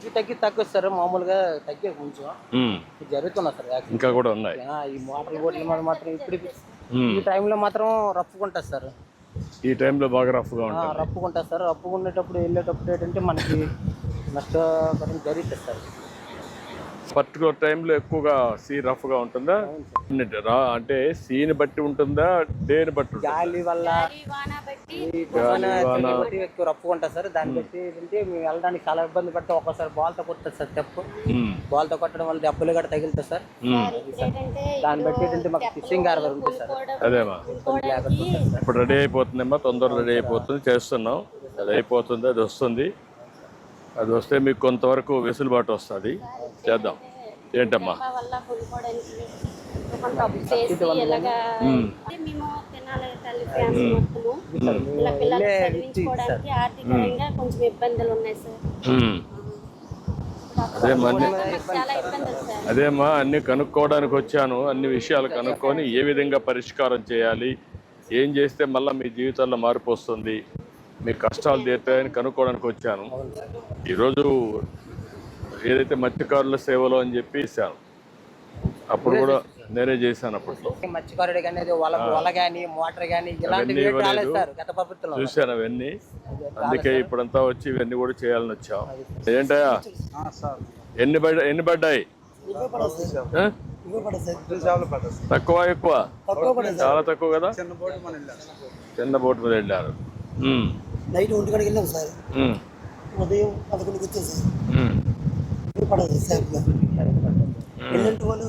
కొంచెం తగ్గి తగ్గదు సార్ మామూలుగా తగ్గే కొంచెం. జరుగుతున్నా సార్. ఇంకా కూడా ఉన్నాయి. ఆ, ఈ మోటార్ బోట్ల మీద మాత్రం ఇప్పుడు. ఈ టైంలో మాత్రం రప్పుకుంటుంది సార్. ఈ టైంలో బాగా రఫ్గా ఉంటుంది రప్పుకుంటుంది సార్. రప్పుకునేటప్పుడు వెళ్ళేటప్పుడు ఏంటంటే మనకి నష్టపరం జరుగుతుంది సార్. పర్టికులర్ టైంలో ఎక్కువగా సీ రఫ్గా ఉంటుందా? రా అంటే సీని బట్టి ఉంటుందా? డేని బట్టి ఉంటుందా? గాలి వల్ల ఎక్కువ రప్పుకుంటుంది సార్. దాన్ని బట్టి ఏంటంటే మేము వెళ్ళడానికి చాలా ఇబ్బంది పడితే. ఒక్కోసారి బాల్తో కొడుతుంది సార్ తెప్పు మ్మ్. బాల్తో కొట్టడం వల్ల దెబ్బలు కూడా తగులుతుంది సార్. దాన్ని బట్టి ఏంటంటే మాకు ఫిషింగ్ హార్బర్ ఉంటుంది సార్. అదేమా ఇప్పుడు రెడీ అయిపోతుందమ్మా తొందరగా రెడీ అయిపోతుంది చేస్తున్నాం. అది అయిపోతుంది అది వస్తుంది. అది వస్తే మీకు కొంతవరకు వెసులుబాటు వస్తుంది. చేద్దాం. ఏంటమ్మా? మా వల్ల కొనుక్కోవడానికి కొంత అప్పు చేసి ఇలాగా అంటే మేము తినాలి తల్లి ఫ్యామిలీ మొత్తము ఇలా పిల్లలు చదివించుకోవడానికి ఆర్థికంగా కొంచెం ఇబ్బందులు ఉన్నాయి సార్. మ్మ్. అదే మన్ని మాకు చాలా ఇబ్బందులు సార్. అదేమ్మా అన్ని కనుక్కోవడానికి వచ్చాను. అన్ని విషయాలు కనుక్కొని ఏ విధంగా పరిష్కారం చేయాలి ఏం చేస్తే మళ్ళీ మీ జీవితాల్లో మార్పు వస్తుంది మీ కష్టాలు తీరుతాయని కనుక్కోవడానికి వచ్చాను. ఈరోజు ఏదైతే మత్స్యకారుల సేవలు అని చెప్పి ఇచ్చాను. అప్పుడు కూడా నేనే చేశాను అప్పట్లో. మత్స్యకారుడు వల వల కానీ మోటార్ కానీ ఇలాంటివి గత చూశాను అవన్నీ. అందుకే ఇప్పుడంతా వచ్చి ఇవన్నీ కూడా చేయాలని వచ్చాం. ఏంటయ్యా? ఎన్ని పడ్డా ఎన్ని పడ్డాయి? తక్కువ ఎక్కువ? చాలా తక్కువ కదా? చిన్న బోట్ మీద వెళ్ళారు ఉమ్, నైట్ ఒంటి గంటకి వెళ్ళాం సార్. ఉమ్, ఉదయం పదకొండుకి వచ్చాం సార్. ఉమ్, పడదు సార్. ఎల్లంటి వాళ్ళు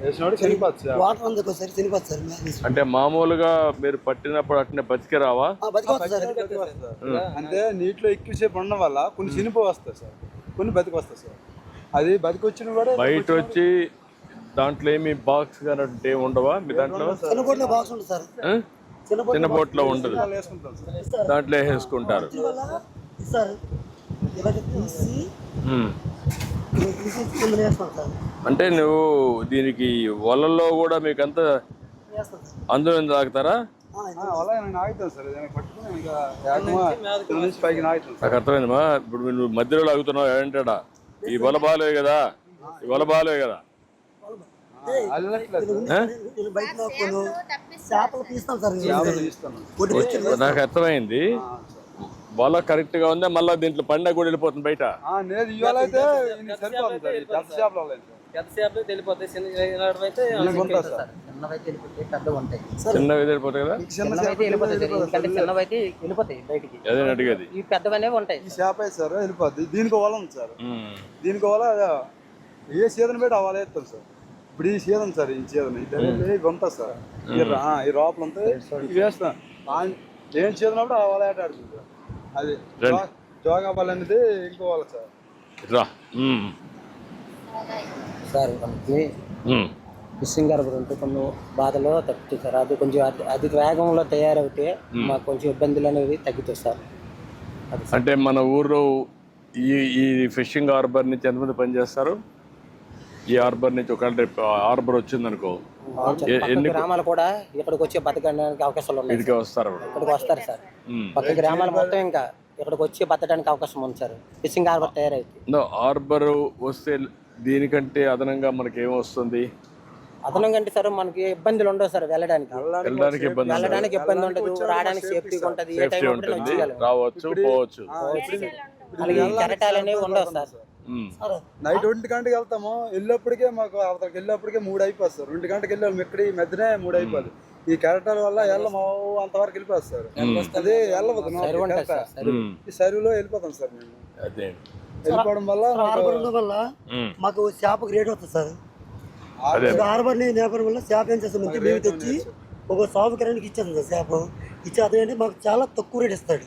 సార్. వాటర్ చనిపోతుంది సార్ అంటే మామూలుగా మీరు పట్టినప్పుడు అట్నే బతికి రావా బతికొస్తుంది సార్. అంటే నీటిలో ఎక్కువసేపు ఉండడం వల్ల కొన్ని చినిపో వస్తాయి సార్. కొన్ని బతికి వస్తాయి సార్. అది బతికి వచ్చిన కూడా బయట వచ్చి దాంట్లో ఏమి బాక్స్ కానీ ఏమి ఉండవా? మీ దాంట్లో? చిన్న బోట్లో బాక్స్ ఉంటుంది సార్? చిన్న బోట్లో ఉండదు దాంట్లో వేసుకుంటారు. వల్ల సార్ ఇలా తీసి అంటే నువ్వు దీనికి వలల్లో కూడా మీకు అంతా అందులో తాగుతారా నాకు అర్థమైందమ్మా. ఇప్పుడు నువ్వు మధ్యలో లాగుతున్నావు ఏంటాడా ఈ వల బాలే కదా. ఈ వల బాలే కదా. నాకు అర్థమైంది. వల కరెక్ట్గా ఉందా? మళ్ళీ దీంట్లో పండగ కూడా వెళ్ళిపోతుంది బయట? ఆ, నేను ఇవాళ అయితే పెద్ద చేపలు వెళ్ళిపోతాయి చిన్నవి కదా? అదే అడిగేది. ఈ పెద్దవి అనేవి ఉంటాయి ఈ చేప అయితే సార్ వెళ్ళిపోద్ది. దీనికి వల ఉంది సార్. ఉమ్. దీనికి వల ఏ సీజన్ వేస్తాం సార్. ఇప్పుడు ఈ సీజన్ సార్ ఈ సీజన్ ఇవి సార్. ఈ రోపలు ఉంటాయి వేస్తాం. ఏం సీజన్ అప్పుడు ఆ వల ఆట ఆడుతుంది సార్. అది జోగా వల అనేది ఇంకో వల సార్. రా. సార్ మనకి ఉమ్. ఫిషింగ్ హార్బర్ ఉంటే కొన్ని బాధలు తగ్గుతాయి సార్. అది కొంచెం అతి వేగంలో తయారవుతే మాకు కొంచెం ఇబ్బందులు అనేవి తగ్గుతాయి సార్. అది. అంటే మన ఊర్లో ఈ ఈ ఫిషింగ్ హార్బర్ నుంచి ఎంతమంది పనిచేస్తారు? ఈ హార్బర్ నుంచి ఒక హార్బర్ వచ్చిందనుకో. పక్క గ్రామాలు కూడా ఇక్కడికి వచ్చి బతకడానికి అవకాశాలు ఉన్నాయి వస్తారు. ఇక్కడికి వస్తారు సార్. పక్క గ్రామాలు మొత్తం ఇంకా ఇక్కడికి వచ్చి బతకడానికి అవకాశం ఉంది సార్. ఫిషింగ్ హార్బర్ తయారైంది. హార్బర్ వస్తే దీనికంటే అదనంగా మనకి ఏమొస్తుంది అదనం కంటే సార్ మనకి ఇబ్బందులు ఉండవు సార్ వెళ్ళడానికి. వెళ్ళడానికి ఇబ్బంది ఉండదు. వెళ్ళడానికి ఇబ్బంది ఉండదు. రావడానికి సేఫ్టీ ఉంటుంది. ఏ టైం రావచ్చు పోవచ్చు. అలాగే కెరటాలు అనేవి ఉండవు సార్. నైట్ ఒంటి గంటకి వెళ్తాము. వెళ్ళేప్పటికే మాకు అవతలకి వెళ్ళేప్పటికే మూడు అయిపోతుంది సార్ రెండు గంటకి వెళ్ళాము ఇక్కడ ఈ మధ్యనే మూడు అయిపోతుంది ఈ కెరటాల వల్ల వెళ్ళము అంతవరకు వెళ్ళిపోతుంది సార్. అదే వెళ్ళవద్దు. ఈ సరువులో వెళ్ళిపోతాం సార్ మేము. అదే. వెళ్ళిపోవడం వల్ల వల్ల. మాకు చేపకు రేట్ వస్తుంది సార్. హార్బర్ని నేపథ్యం వల్ల చేప ఏం చేస్తామంటే మేము తెచ్చి ఒక సాగు కిరానికి ఇచ్చేస్తాం సార్ చేప. ఇచ్చే మాకు చాలా తక్కువ రేట్ ఇస్తాడు.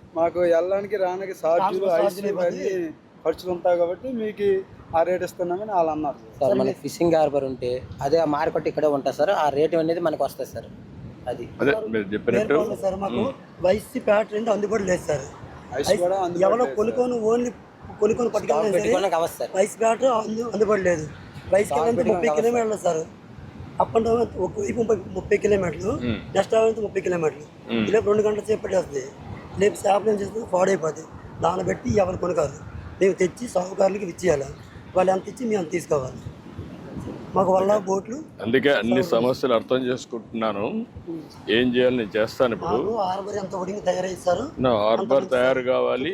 మాకు వెళ్ళడానికి రానికి ఛార్జీలు ఐసీ ఇవన్నీ ఖర్చులు ఉంటాయి కాబట్టి మీకు ఆ రేట్ ఇస్తున్నామని వాళ్ళు అన్నారు. సార్. మనకి ఫిషింగ్ హార్బర్ ఉంటే అదే ఆ మార్కెట్ ఇక్కడే ఉంటుంది సార్ ఆ రేటు అనేది మనకు వస్తుంది సార్ అది. అదే మీరు చెప్పినట్టు. నేర్పాలి సార్ మాకు? వైసీ ప్యాట్ రెండు అందుబాటులో లేదు సార్. ఐస్ కూడా అందుబాటులో ఎవరో లేదు కొనుక్కొని ఓన్లీ కొనుక్కొని పెట్టుకోవడానికి అవ్వదు సార్. వైస్ బ్యాట్ అందు అందుబాటు లేదు. వైస్ ముప్పై కిలోమీటర్లు సార్. అప్ అండ్ డౌన్ ముప్పై ముప్పై కిలోమీటర్లు నెక్స్ట్ అవైతే ముప్పై కిలోమీటర్లు. ఇలా రెండు గంటల సేపు పట్టేస్తుంది. రేపు చేపలు ఏం చేస్తుంది పాడైపోతుంది దాన్ని బట్టి ఎవరు కొనకారు మేము తెచ్చి సాగుకారులకి ఇచ్చేయాలి వాళ్ళు ఎంత ఇచ్చి మేము అంత తీసుకోవాలి. మాకు వల్ల బోట్లు అందుకే అన్ని సమస్యలు అర్థం చేసుకుంటున్నాను. ఏం చేయాలి? నేను చేస్తాను ఇప్పుడు. హార్బర్ ఎంత ఒడిగి తయారైస్తారు నా హార్బర్ తయారు కావాలి.